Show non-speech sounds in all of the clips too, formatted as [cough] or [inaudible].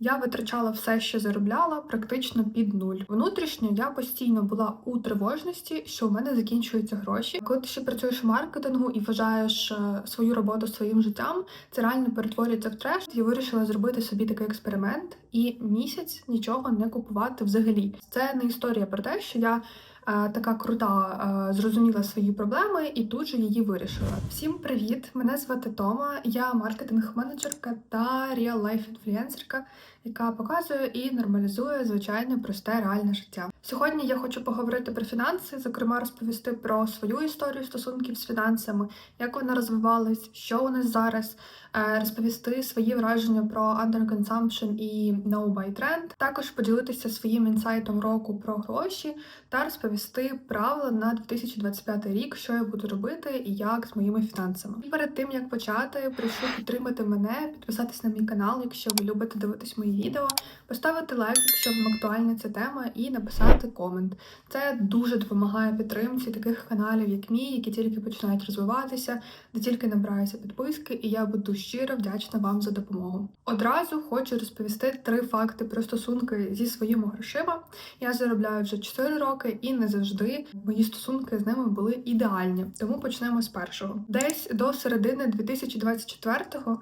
Я витрачала все, що заробляла, практично під нуль. Внутрішньо я постійно була у тривожності, що у мене закінчуються гроші. Коли ти ще працюєш в маркетингу і вважаєш е, свою роботу своїм життям, це реально перетворюється в треш. Я вирішила зробити собі такий експеримент і місяць нічого не купувати взагалі. Це не історія про те, що я. Е, Така крута, е, зрозуміла свої проблеми і тут же її вирішила. Всім привіт! Мене звати Тома. Я маркетинг-менеджерка та реал-лайф інфлюенсерка, яка показує і нормалізує звичайне просте реальне життя. Сьогодні я хочу поговорити про фінанси, зокрема розповісти про свою історію стосунків з фінансами, як вона розвивалась, що у нас зараз, е, розповісти свої враження про underconsumption і no buy trend, також поділитися своїм інсайтом року про гроші та розповісти правила на 2025 рік, що я буду робити і як з моїми фінансами. І перед тим як почати, прошу підтримати мене, підписатись на мій канал, якщо ви любите дивитись мої відео, поставити лайк, якщо вам актуальна ця тема, і написати комент. Це дуже допомагає підтримці таких каналів, як мій, які тільки починають розвиватися, де тільки набираються підписки, і я буду щиро вдячна вам за допомогу. Одразу хочу розповісти три факти про стосунки зі своїми грошима. Я заробляю вже 4 роки, і не завжди мої стосунки з ними були ідеальні. Тому почнемо з першого. Десь до середини 2024-го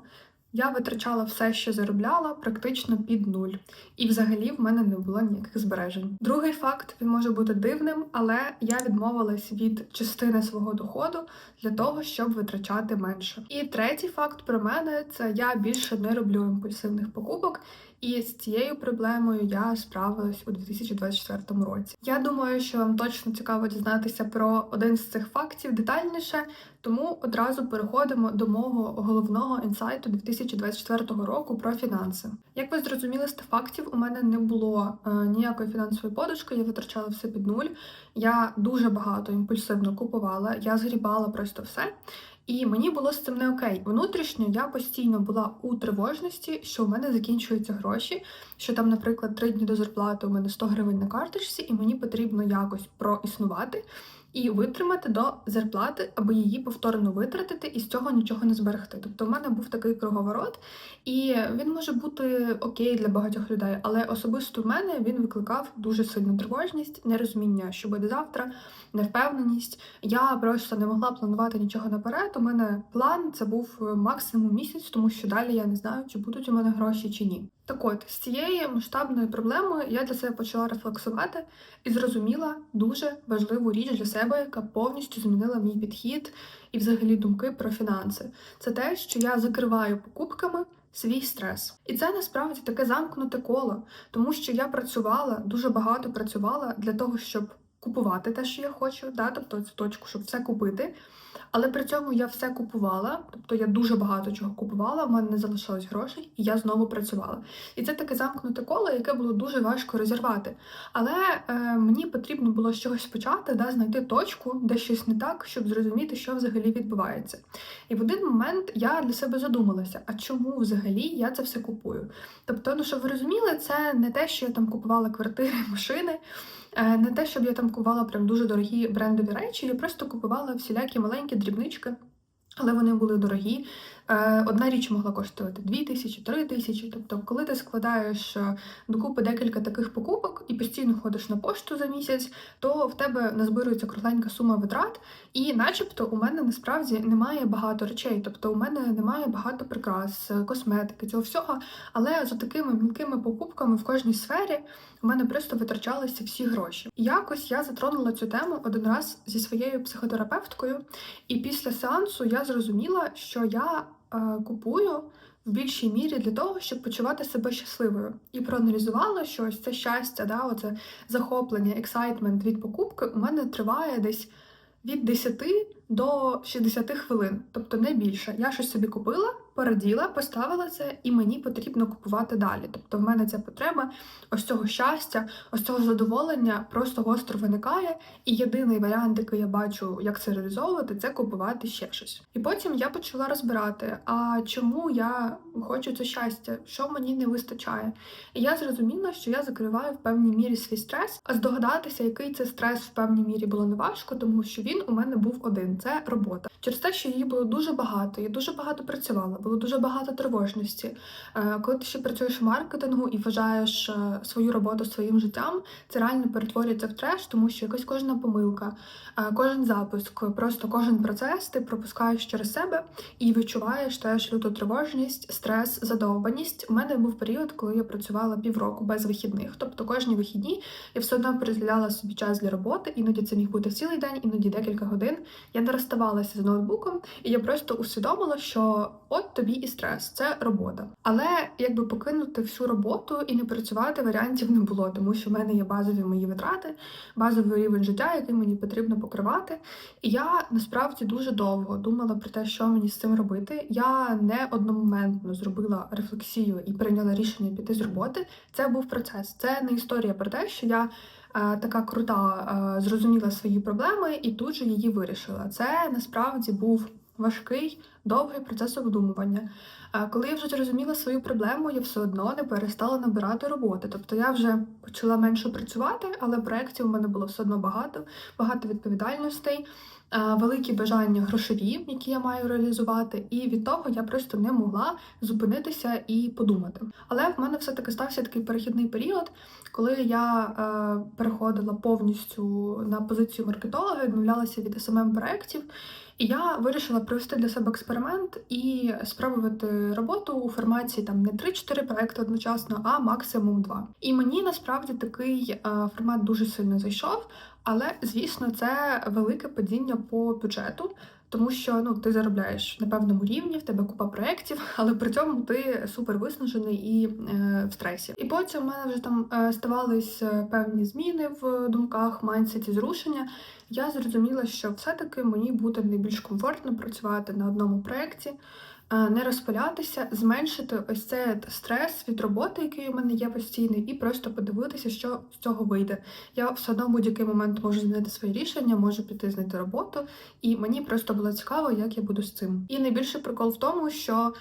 я витрачала все, що заробляла, практично під нуль. І взагалі в мене не було ніяких збережень. Другий факт він може бути дивним, але я відмовилась від частини свого доходу для того, щоб витрачати менше. І третій факт про мене це я більше не роблю імпульсивних покупок. І з цією проблемою я справилась у 2024 році. Я думаю, що вам точно цікаво дізнатися про один з цих фактів детальніше, тому одразу переходимо до мого головного інсайту 2024 року про фінанси. Як ви зрозуміли з фактів, у мене не було е, ніякої фінансової подушки, я витрачала все під нуль. Я дуже багато імпульсивно купувала, я згрібала просто все. І мені було з цим не окей. Внутрішньо я постійно була у тривожності, що у мене закінчуються гроші. Що там, наприклад, три дні до зарплати у мене 100 гривень на карточці, і мені потрібно якось проіснувати і витримати до зарплати, аби її повторно витратити і з цього нічого не зберегти. Тобто, в мене був такий круговорот, і він може бути окей для багатьох людей, але особисто в мене він викликав дуже сильну тривожність, нерозуміння, що буде завтра, невпевненість. Я просто не могла планувати нічого наперед. У мене план це був максимум місяць, тому що далі я не знаю, чи будуть у мене гроші чи ні. Так от, з цієї масштабної проблеми я для себе почала рефлексувати і зрозуміла дуже важливу річ для себе, яка повністю змінила мій підхід і взагалі думки про фінанси. Це те, що я закриваю покупками свій стрес. І це насправді таке замкнуте коло, тому що я працювала, дуже багато працювала для того, щоб купувати те, що я хочу, да? тобто цю точку, щоб все купити. Але при цьому я все купувала, тобто я дуже багато чого купувала, в мене не залишалось грошей, і я знову працювала. І це таке замкнуте коло, яке було дуже важко розірвати. Але е, мені потрібно було з чогось почати, да, знайти точку, де щось не так, щоб зрозуміти, що взагалі відбувається. І в один момент я для себе задумалася, а чому взагалі я це все купую? Тобто, ну щоб ви розуміли, це не те, що я там купувала квартири, [laughs] машини. Е, Не те, щоб я там купувала прям дуже дорогі брендові речі, я просто купувала всілякі маленькі дрібнички, але вони були дорогі. Е, Одна річ могла коштувати 2 тисячі, 3 тисячі. Тобто, коли ти складаєш е, докупи декілька таких покупок і постійно ходиш на пошту за місяць, то в тебе назбирується кругленька сума витрат, і, начебто, у мене насправді немає багато речей. Тобто, у мене немає багато прикрас, е, косметики, цього всього. Але за такими мілкими покупками в кожній сфері у мене просто витрачалися всі гроші. Якось я затронула цю тему один раз зі своєю психотерапевткою, і після сеансу я зрозуміла, що я купую. В більшій мірі для того, щоб почувати себе щасливою, і проаналізувала, що ось це щастя, да, оце захоплення, ексайтмент від покупки у мене триває десь від 10 до 60 хвилин, тобто не більше. Я щось собі купила, пораділа, поставила це, і мені потрібно купувати далі. Тобто, в мене ця потреба ось цього щастя, ось цього задоволення просто гостро виникає. І єдиний варіант, який я бачу, як це реалізовувати, це купувати ще щось. І потім я почала розбирати, а чому я хочу це щастя, що мені не вистачає. І я зрозуміла, що я закриваю в певній мірі свій стрес, а здогадатися, який це стрес в певній мірі було неважко, тому що він у мене був один це робота. Через те, що її було дуже багато, я дуже багато працювала було дуже багато тривожності. Е, Коли ти ще працюєш в маркетингу і вважаєш е, свою роботу своїм життям, це реально перетворюється в треш, тому що якась кожна помилка, е, кожен запуск, просто кожен процес ти пропускаєш через себе і відчуваєш теж люту тривожність, стрес, задовбаність. У мене був період, коли я працювала півроку без вихідних. Тобто кожні вихідні я все одно приділяла собі час для роботи. Іноді це міг бути цілий день, іноді декілька годин. Я не розставалася з ноутбуком, і я просто усвідомила, що от тобі і стрес, це робота. Але якби покинути всю роботу і не працювати варіантів не було, тому що в мене є базові мої витрати, базовий рівень життя, який мені потрібно покривати. І я насправді дуже довго думала про те, що мені з цим робити. Я не одномоментно зробила рефлексію і прийняла рішення піти з роботи. Це був процес. Це не історія про те, що я. Е, Така крута, е, зрозуміла свої проблеми і тут же її вирішила. Це насправді був важкий, довгий процес обдумування. Е, Коли я вже зрозуміла свою проблему, я все одно не перестала набирати роботи. Тобто я вже почала менше працювати, але проєктів у мене було все одно багато, багато відповідальностей, великі бажання грошові, які я маю реалізувати, і від того я просто не могла зупинитися і подумати. Але в мене все-таки стався такий перехідний період, коли я е, переходила повністю на позицію маркетолога, відмовлялася від smm проєктів. І я вирішила провести для себе експеримент і спробувати роботу у форматі там не 3-4 проекти одночасно, а максимум 2. І мені насправді такий е, формат дуже сильно зайшов. Але звісно, це велике падіння по бюджету, тому що ну ти заробляєш на певному рівні, в тебе купа проєктів, [laughs] але при цьому ти супер виснажений і е, в стресі. І потім в мене вже там е, ставались е, певні зміни в думках, майндсеті, зрушення. Я зрозуміла, що все-таки мені буде найбільш комфортно працювати на одному проєкті, не розпилятися, зменшити ось цей стрес від роботи, який у мене є постійний, і просто подивитися, що з цього вийде. Я все одно в будь-який момент можу змінити своє рішення, можу піти знайти роботу, і мені просто було цікаво, як я буду з цим. І найбільший прикол в тому, що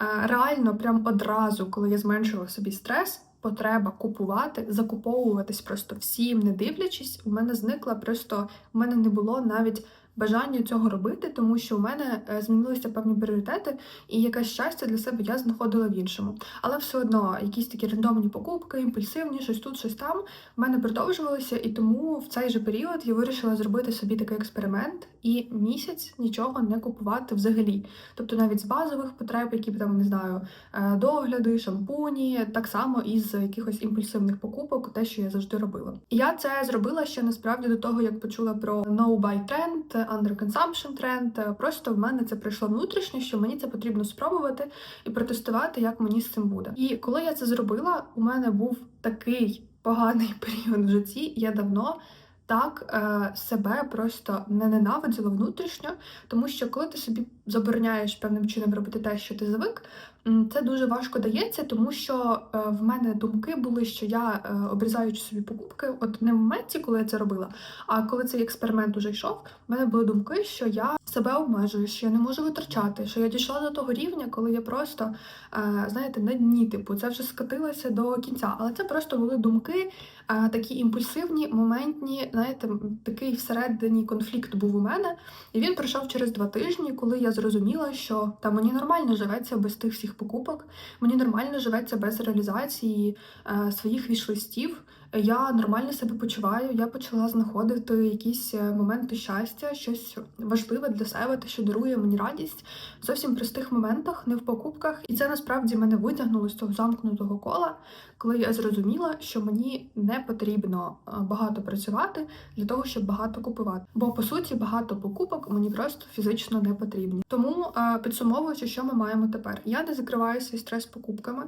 е, реально, прям одразу, коли я зменшила собі стрес. Потреба купувати, закуповуватись просто всім, не дивлячись, у мене зникла просто у мене не було навіть бажання цього робити, тому що у мене е, змінилися певні пріоритети, і якесь щастя для себе я знаходила в іншому. Але все одно якісь такі рандомні покупки, імпульсивні, щось тут, щось там в мене продовжувалося, і тому в цей же період я вирішила зробити собі такий експеримент і місяць нічого не купувати взагалі. Тобто навіть з базових потреб, які там не знаю, е, догляди, шампуні, так само і з якихось імпульсивних покупок, те, що я завжди робила. Я це зробила ще насправді до того, як почула про no-buy тренд, under-consumption тренд. Просто в мене це прийшло внутрішньо, що мені це потрібно спробувати і протестувати, як мені з цим буде. І коли я це зробила, у мене був такий поганий [laughs] період в житті. Я давно. Так е, себе просто не ненавиділа внутрішньо, тому що коли ти собі забороняєш певним чином робити те, що ти звик, це дуже важко дається, тому що е, в мене думки були, що я е, обрізаючи собі покупки, от не в моменті, коли я це робила, а коли цей експеримент уже йшов, в мене були думки, що я себе обмежую, що я не можу витрачати, що я дійшла до того рівня, коли я просто е, знаєте на дні, типу, це вже скотилося до кінця. Але це просто були думки, такі імпульсивні, моментні, знаєте, такий всередині конфлікт був у мене, і він пройшов через два тижні, коли я зрозуміла, що та мені нормально живеться без тих всіх покупок, мені нормально живеться без реалізації е, своїх вішлистів. Я нормально себе почуваю. Я почала знаходити якісь е, моменти щастя, щось важливе для себе, те, що дарує мені радість зовсім простих моментах, не в покупках. І це насправді мене витягнуло з цього замкнутого кола, коли я зрозуміла, що мені не потрібно е, багато працювати для того, щоб багато купувати. Бо по суті багато покупок мені просто фізично не потрібні. Тому е, підсумовуючи, що ми маємо тепер, я не закриваю свій стрес покупками.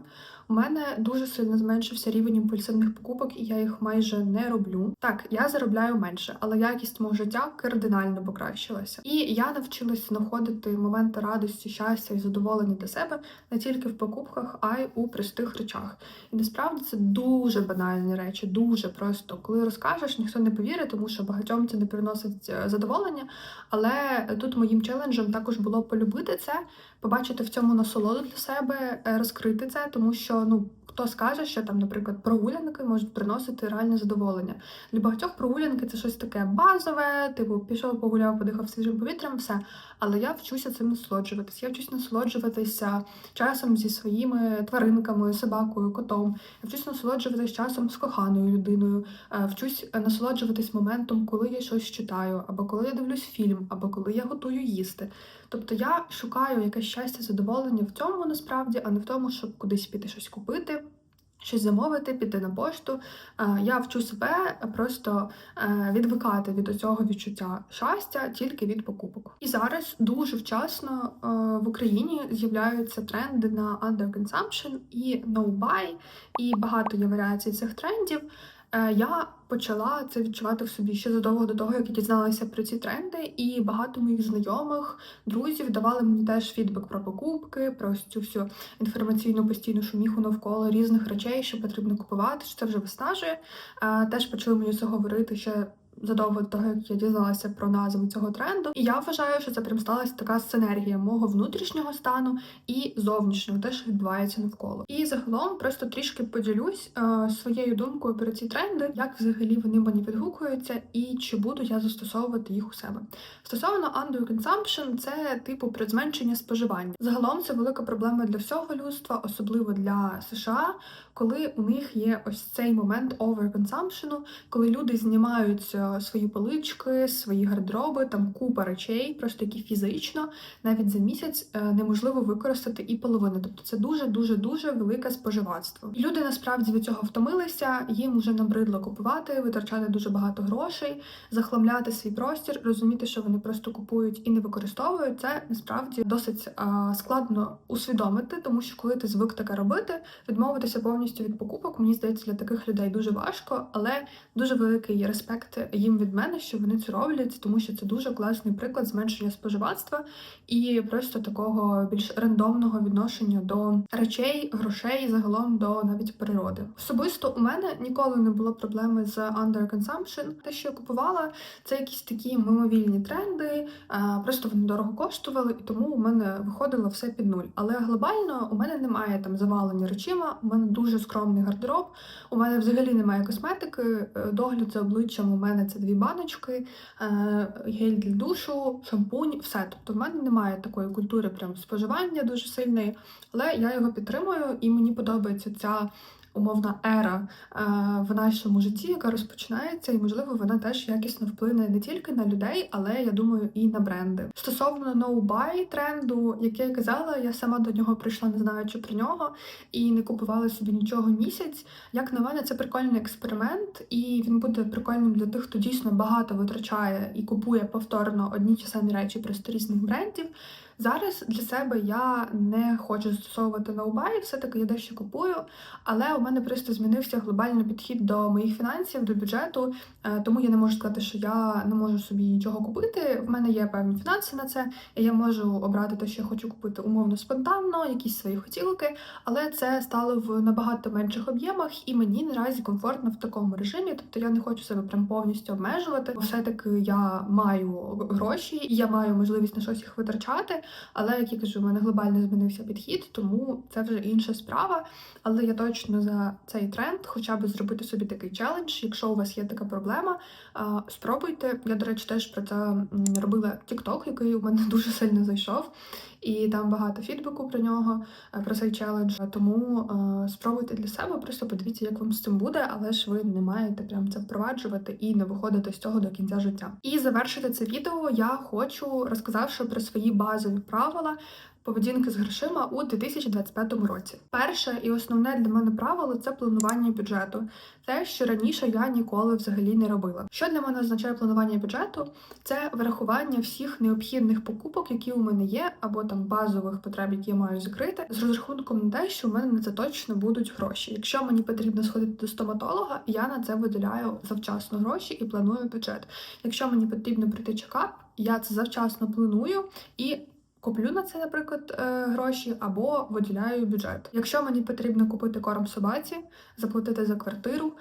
У мене дуже сильно зменшився рівень імпульсивних покупок, і я їх майже не роблю. Так, я заробляю менше, але якість мого життя кардинально покращилася. І я навчилася знаходити моменти радості, щастя і задоволення для себе не тільки в покупках, а й у простих речах. І насправді це дуже банальні речі, дуже просто. Коли розкажеш, ніхто не повірить, тому що багатьом це не приносить е, задоволення. Але тут моїм челенджем також було полюбити це, побачити в цьому насолоду для себе, е, розкрити це, тому що ну Хто скаже, що там, наприклад, прогулянки можуть приносити реальне задоволення. Для багатьох прогулянки це щось таке базове, типу пішов, погуляв, подихав свіжим повітрям, все. Але я вчуся цим насолоджуватись. Я вчусь насолоджуватися часом зі своїми тваринками, собакою, котом. Я вчусь насолоджуватись часом з коханою людиною. Е, Вчусь насолоджуватись моментом, коли я щось читаю, або коли я дивлюсь фільм, або коли я готую їсти. Тобто я шукаю якесь щастя, задоволення в цьому насправді, а не в тому, щоб кудись піти щось купити. Щось замовити, піти на пошту. Е, Я вчу себе просто е, відвикати від цього відчуття щастя тільки від покупок. І зараз дуже вчасно е, в Україні з'являються тренди на underconsumption і no buy, і багато є варіацій цих трендів. Е, Я почала це відчувати в собі ще задовго до того, як я дізналася про ці тренди, і багато моїх знайомих, друзів давали мені теж фідбек про покупки, про цю всю інформаційну постійну шуміху навколо різних речей, що потрібно купувати, що це вже виснажує. Е, Теж почали мені це говорити ще. Задовго до того, як я дізналася про назву цього тренду, і я вважаю, що це прям сталася така синергія мого внутрішнього стану і зовнішнього, те, що відбувається навколо. І загалом просто трішки поділюсь е, своєю думкою про ці тренди, як взагалі вони мені відгукуються, і чи буду я застосовувати їх у себе. Стосовно underconsumption, це типу про зменшення споживання. Загалом це велика проблема для всього людства, особливо для США, коли у них є ось цей момент overconsumption, коли люди знімають е, свої полички, свої гардероби, там купа речей, просто які фізично навіть за місяць е, неможливо використати і половину. Тобто це дуже дуже дуже велике споживацтво. Люди насправді від цього втомилися, їм вже набридло купувати, витрачати дуже багато грошей, захламляти свій простір, розуміти, що вони просто купують і не використовують. Це насправді досить е, складно усвідомити, тому що коли ти звик таке робити, відмовитися повністю від покупок, мені здається, для таких людей дуже важко, але дуже великий респект їм від мене, що вони це роблять, тому що це дуже класний приклад зменшення споживацтва і просто такого більш рандомного відношення до речей, грошей, загалом до навіть природи. Особисто у мене ніколи не було проблеми з underconsumption. Те, що я купувала, це якісь такі мимовільні тренди, просто вони дорого коштували, і тому у мене виходило все під нуль. Але глобально у мене немає там завалення речима, у мене дуже скромний гардероб, у мене взагалі немає косметики, е, догляд за обличчям у мене це дві баночки, е, гель для душу, шампунь, все. Тобто в мене немає такої культури прям споживання дуже сильної, але я його підтримую і мені подобається ця. Умовна ера е, в нашому житті, яка розпочинається, і можливо вона теж якісно вплине не тільки на людей, але я думаю, і на бренди. Стосовно no-buy тренду, як я казала, я сама до нього прийшла, не знаючи про нього, і не купувала собі нічого місяць. Як на мене, це прикольний експеримент, і він буде прикольним для тих, хто дійсно багато витрачає і купує повторно одні ті самі речі просто різних брендів. Зараз для себе я не хочу застосовувати ноубай, все-таки я дещо купую, але у мене просто змінився глобальний підхід до моїх фінансів, до бюджету, е, тому я не можу сказати, що я не можу собі нічого купити. В мене є певні фінанси на це, і я можу обрати те, що я хочу купити умовно спонтанно, якісь свої хотілки, але це стало в набагато менших об'ємах, і мені наразі комфортно в такому режимі. Тобто я не хочу себе прям повністю обмежувати, бо все-таки я маю гроші, я маю можливість на щось їх витрачати. Але як я кажу, в мене глобально змінився підхід, тому це вже інша справа. Але я точно за цей тренд, хоча б зробити собі такий челендж. Якщо у вас є така проблема, спробуйте. Я, до речі, теж про це робила TikTok, який у мене [laughs] дуже сильно зайшов. І там багато фідбеку про нього, е, про цей челендж. Тому е, спробуйте для себе, просто подивіться, як вам з цим буде, але ж ви не маєте прям це впроваджувати і не виходити з цього до кінця життя. І завершити це відео я хочу, розказавши про свої базові правила. Поведінки з грошима у 2025 році. Перше і основне для мене правило це планування бюджету, те, що раніше я ніколи взагалі не робила. Що для мене означає планування бюджету? Це врахування всіх необхідних покупок, які у мене є, або там базових потреб, які я маю закрити, з розрахунком на те, що у мене на це точно будуть гроші. Якщо мені потрібно сходити до стоматолога, я на це виділяю завчасно гроші і планую бюджет. Якщо мені потрібно прийти чекап, я це завчасно планую і коплю на це, наприклад, е, гроші, або виділяю бюджет. Якщо мені потрібно купити корм собаці, заплатити за квартиру,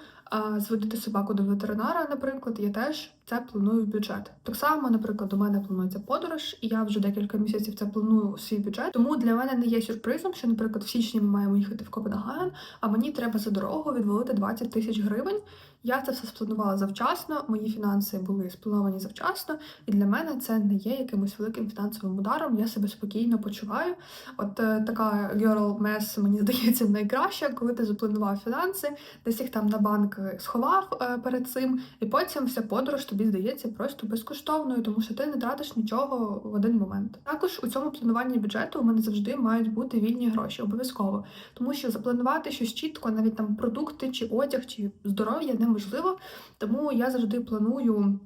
зводити собаку до ветеринара, наприклад, я теж це планую в бюджет. Так само, наприклад, у мене планується подорож, і я вже декілька місяців це планую у свій бюджет. Тому для мене не є сюрпризом, що, наприклад, в січні ми маємо їхати в Копенгаген, а мені треба за дорогу відвалити 20 тисяч гривень. Я це все спланувала завчасно, мої фінанси були сплановані завчасно, і для мене це не є якимось великим фінансовим ударом. Я себе спокійно почуваю. От е, така girl mess, мені [laughs] здається, найкраща, коли ти запланував фінанси, десь їх там на банк сховав е, перед цим, і потім вся подорож тобі здається просто безкоштовною, тому що ти не тратиш нічого в один момент. Також у цьому плануванні бюджету у мене завжди мають бути вільні гроші, обов'язково, тому що запланувати щось чітко, навіть там продукти чи одяг, чи здоров'я неможливо. Тому я завжди планую.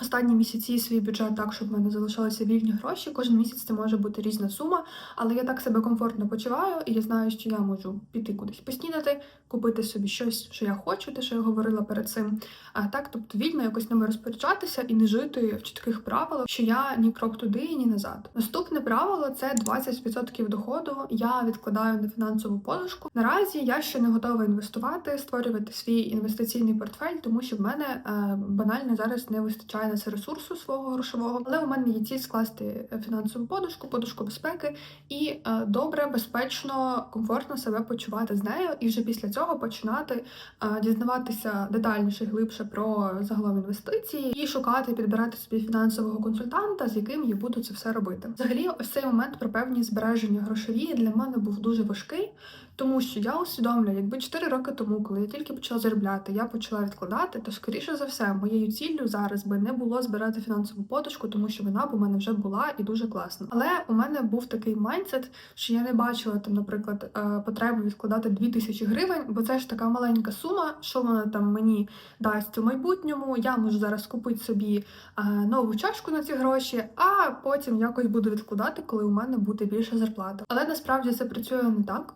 Останні місяці свій бюджет так, щоб в мене залишалися вільні гроші. Кожен місяць це може бути різна сума, але я так себе комфортно почуваю, і я знаю, що я можу піти кудись поснідати, купити собі щось, що я хочу, те, що я говорила перед цим. А так, тобто вільно якось ними розпоряджатися і не жити в чітких правилах, що я ні крок туди, ні назад. Наступне правило це 20% доходу. Я відкладаю на фінансову подушку. Наразі я ще не готова інвестувати, створювати свій інвестиційний портфель, тому що в мене е, банально зараз не вистачає це ресурсу свого грошового. Але у мене є ціль скласти фінансову подушку, подушку безпеки і е, добре, безпечно, комфортно себе почувати з нею, і вже після цього починати е, дізнаватися детальніше, глибше про загалом інвестиції і шукати, підбирати собі фінансового консультанта, з яким я буду це все робити. Взагалі, ось цей момент про певні збереження грошові для мене був дуже важкий. Тому що я усвідомлюю, якби 4 роки тому, коли я тільки почала заробляти, я почала відкладати, то скоріше за все, моєю ціллю зараз би не було збирати фінансову подушку, тому що вона б у мене вже була і дуже класна. Але у мене був такий майндсет, що я не бачила там, наприклад, е, потреби відкладати 2000 гривень, бо це ж така маленька сума, що вона там мені дасть у майбутньому. Я можу зараз купити собі е, нову чашку на ці гроші, а потім якось буду відкладати, коли у мене буде більша зарплата. Але насправді це працює не так.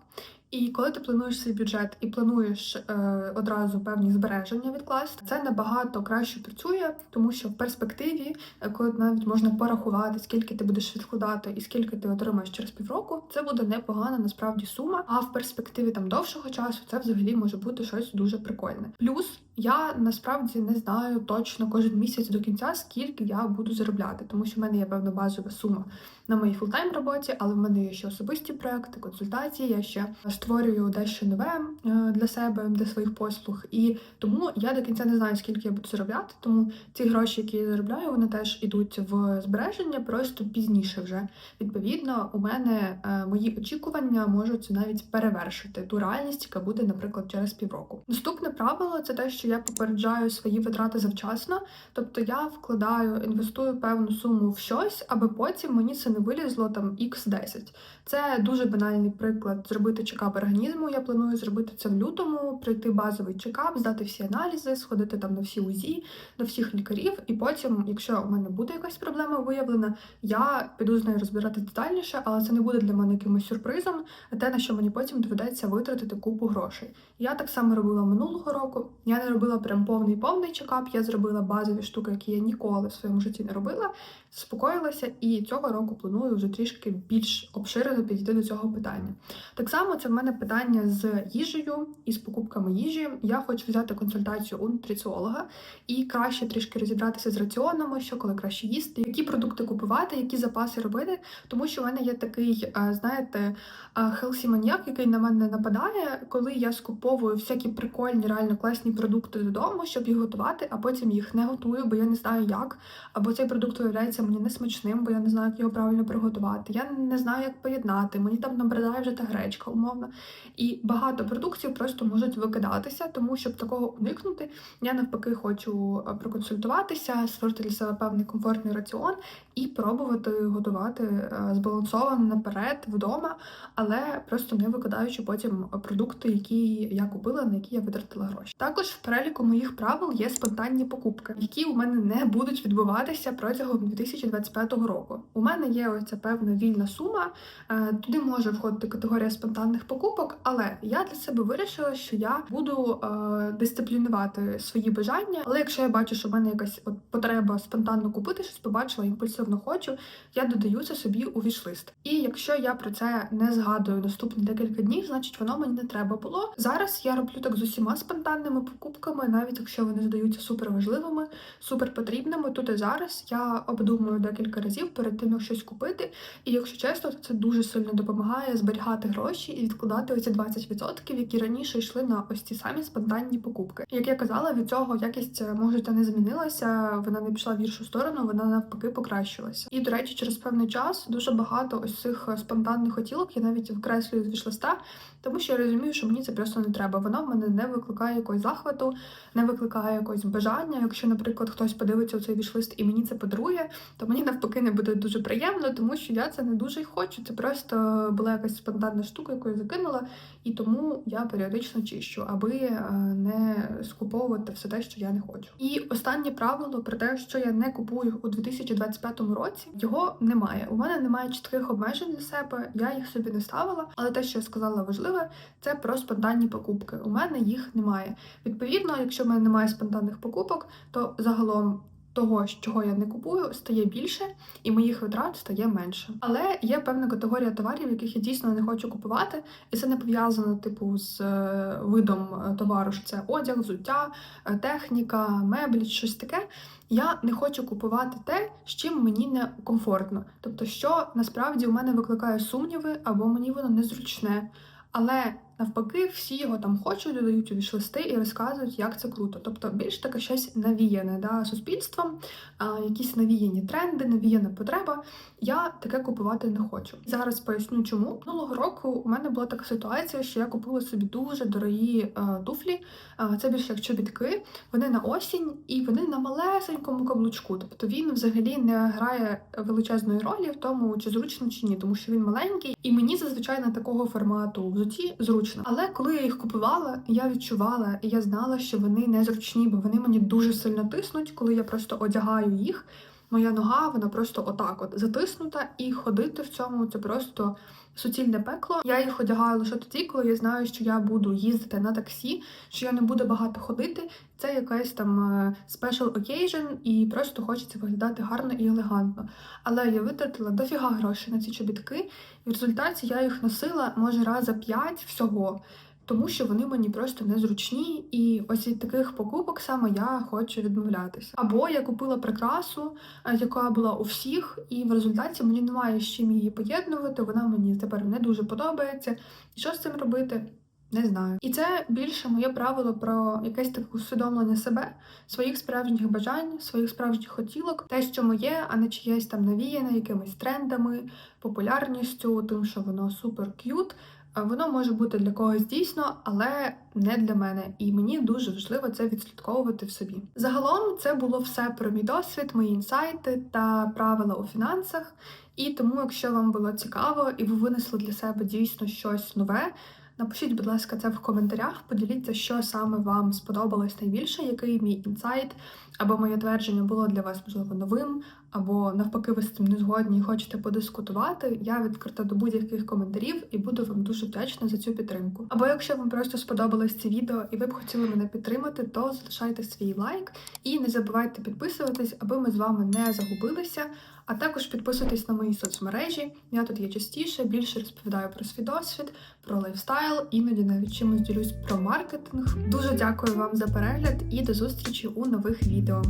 І коли ти плануєш свій бюджет і плануєш е, одразу певні збереження відкласти, це набагато краще працює, тому що в перспективі, е, коли навіть можна порахувати, скільки ти будеш відкладати і скільки ти отримаєш через півроку, це буде непогана насправді сума. А в перспективі там довшого часу це взагалі може бути щось дуже прикольне. Плюс я насправді не знаю точно кожен місяць до кінця, скільки я буду заробляти, тому що в мене є певна базова сума на моїй фултайм роботі, але в мене є ще особисті проекти, консультації. Я ще створюю дещо нове е, для себе, для своїх послуг. І тому я до кінця не знаю, скільки я буду заробляти. Тому ці гроші, які я заробляю, вони теж ідуть в збереження, просто пізніше вже. Відповідно, у мене е, мої очікування можуть навіть перевершити ту реальність, яка буде, наприклад, через півроку. Наступне правило це те, що я попереджаю свої витрати завчасно, тобто я вкладаю, інвестую певну суму в щось, аби потім мені це не вилізло там x 10 Це дуже банальний приклад зробити чекап організму. Я планую зробити це в лютому, пройти базовий чекап, здати всі аналізи, сходити там на всі УЗІ, до всіх лікарів, і потім, якщо у мене буде якась проблема виявлена, я піду з нею розбирати детальніше, але це не буде для мене якимось сюрпризом, те, на що мені потім доведеться витратити купу грошей. Я так само робила минулого року. Я не робила прям повний повний чекап, я зробила базові штуки, які я ніколи в своєму житті не робила, заспокоїлася, і цього року планую вже трішки більш обширено підійти до цього питання. Так само це в мене питання з їжею і з покупками їжі. Я хочу взяти консультацію у нутриціолога і краще трішки розібратися з раціонами, що коли краще їсти, які продукти купувати, які запаси робити, тому що в мене є такий, е, знаєте, хелсі маньяк, який на мене нападає, коли я скуповую всякі прикольні, реально класні продукти додому, щоб їх готувати, а потім їх не готую, бо я не знаю як. Або цей продукт виявляється мені несмачним, бо я не знаю, як його правильно приготувати. Я не знаю, як поєднати. Мені там набридає вже та гречка, умовно. І багато продуктів просто можуть викидатися, тому щоб такого уникнути, я навпаки хочу е, проконсультуватися, створити для себе певний комфортний раціон і пробувати готувати е, збалансовано наперед вдома, але просто не викидаючи потім продукти, які я купила, на які я витратила гроші. Також в переліку моїх правил є спонтанні покупки, які у мене не будуть відбуватися протягом 2025 року. У мене є оця певна вільна сума, е, туди може входити категорія спонтанних покупок, але я для себе вирішила, що я буду е, дисциплінувати свої бажання. Але якщо я бачу, що в мене якась от потреба спонтанно купити щось, побачила імпульсивно все хочу, я додаю це собі у вішлист. І якщо я про це не згадую наступні декілька днів, значить воно мені не треба було. Зараз я роблю так з усіма спонтанними покупками, навіть якщо вони здаються суперважливими, суперпотрібними. Тут і зараз я обдумую декілька разів перед тим, як щось купити. І якщо чесно, то це дуже сильно допомагає зберігати гроші і відкладати оці 20%, які раніше йшли на ось ці самі спонтанні покупки. Як я казала, від цього якість е, може та не змінилася, вона не пішла в гіршу сторону, вона навпаки покращилася. І до речі, через певний час дуже багато ось цих е, спонтанних хотілок я навіть викреслюю з вішлиста, тому що я розумію, що мені це просто не треба. Воно в мене не викликає якогось захвату, не викликає якогось бажання. Якщо, наприклад, хтось подивиться у цей вішлист і мені це подарує, то мені навпаки не буде дуже приємно, тому що я це не дуже й хочу. Це просто була якась спонтанна штука, яку я закинула, і тому я періодично чищу, аби е, не скуповувати все те, що я не хочу. І останнє правило про те, що я не купую у 2025 році, його немає. У мене немає чітких обмежень для себе, я їх собі не ставила. Але те, що я сказала важливе, це про спонтанні покупки. У мене їх немає. Відповідно, якщо в мене немає спонтанних покупок, то загалом. Того, чого я не купую, стає більше, і моїх витрат стає менше. Але є певна категорія товарів, яких я дійсно не хочу купувати, і це не пов'язано, типу, з е, видом е, товару, що це одяг, взуття, е, техніка, меблі, щось таке. Я не хочу купувати те, з чим мені не комфортно. Тобто, що насправді у мене викликає сумніви, або мені воно незручне. Але навпаки, всі його там хочуть, додають у вішлисти і розказують, як це круто. Тобто більш таке щось навіяне да, суспільством, а, якісь навіяні тренди, навіяна потреба. Я таке купувати не хочу. Зараз поясню, чому минулого року у мене була така ситуація, що я купила собі дуже дорогі е, туфлі. Е, це більше як чобітки. Вони на осінь і вони на малесенькому каблучку. Тобто він взагалі не грає величезної ролі в тому, чи зручно чи ні, тому що він маленький, і мені зазвичай на такого формату взуті зручно. Але коли я їх купувала, я відчувала і я знала, що вони незручні, бо вони мені дуже сильно тиснуть, коли я просто одягаю їх. Моя нога, вона просто отак от затиснута, і ходити в цьому це просто суцільне пекло. Я їх одягаю лише тоді, коли я знаю, що я буду їздити на таксі, що я не буду багато ходити. Це якась там е, special occasion, і просто хочеться виглядати гарно і елегантно. Але я витратила дофіга грошей на ці чобітки, і в результаті я їх носила може раз за п'ять всього. Тому що вони мені просто незручні, і ось від таких покупок саме я хочу відмовлятися. Або я купила прикрасу, е, яка була у всіх, і в результаті мені немає з чим її поєднувати. Вона мені тепер не дуже подобається. І що з цим робити? Не знаю. І це більше моє правило про якесь таке усвідомлення себе, своїх справжніх бажань, своїх справжніх хотілок, те, що моє, а не чиєсь там навіяне якимись трендами, популярністю, тим, що воно супер к'ют. Воно може бути для когось дійсно, але не для мене. І мені дуже важливо це відслідковувати в собі. Загалом це було все про мій досвід, мої інсайти та правила у фінансах. І тому, якщо вам було цікаво і ви винесли для себе дійсно щось нове. Напишіть, будь ласка, це в коментарях. Поділіться, що саме вам сподобалось найбільше, який мій інсайт, або моє твердження було для вас можливо новим, або навпаки, ви з цим не згодні і хочете подискутувати. Я відкрита до будь-яких коментарів і буду вам дуже вдячна за цю підтримку. Або якщо вам просто сподобалось це відео і ви б хотіли мене підтримати, то залишайте свій лайк і не забувайте підписуватись, аби ми з вами не загубилися. А також підписуйтесь на мої соцмережі. Я тут є частіше, більше розповідаю про свій досвід, про лайфстайл, іноді навіть чимось ділюсь про маркетинг. Дуже дякую вам за перегляд і до зустрічі у нових відео.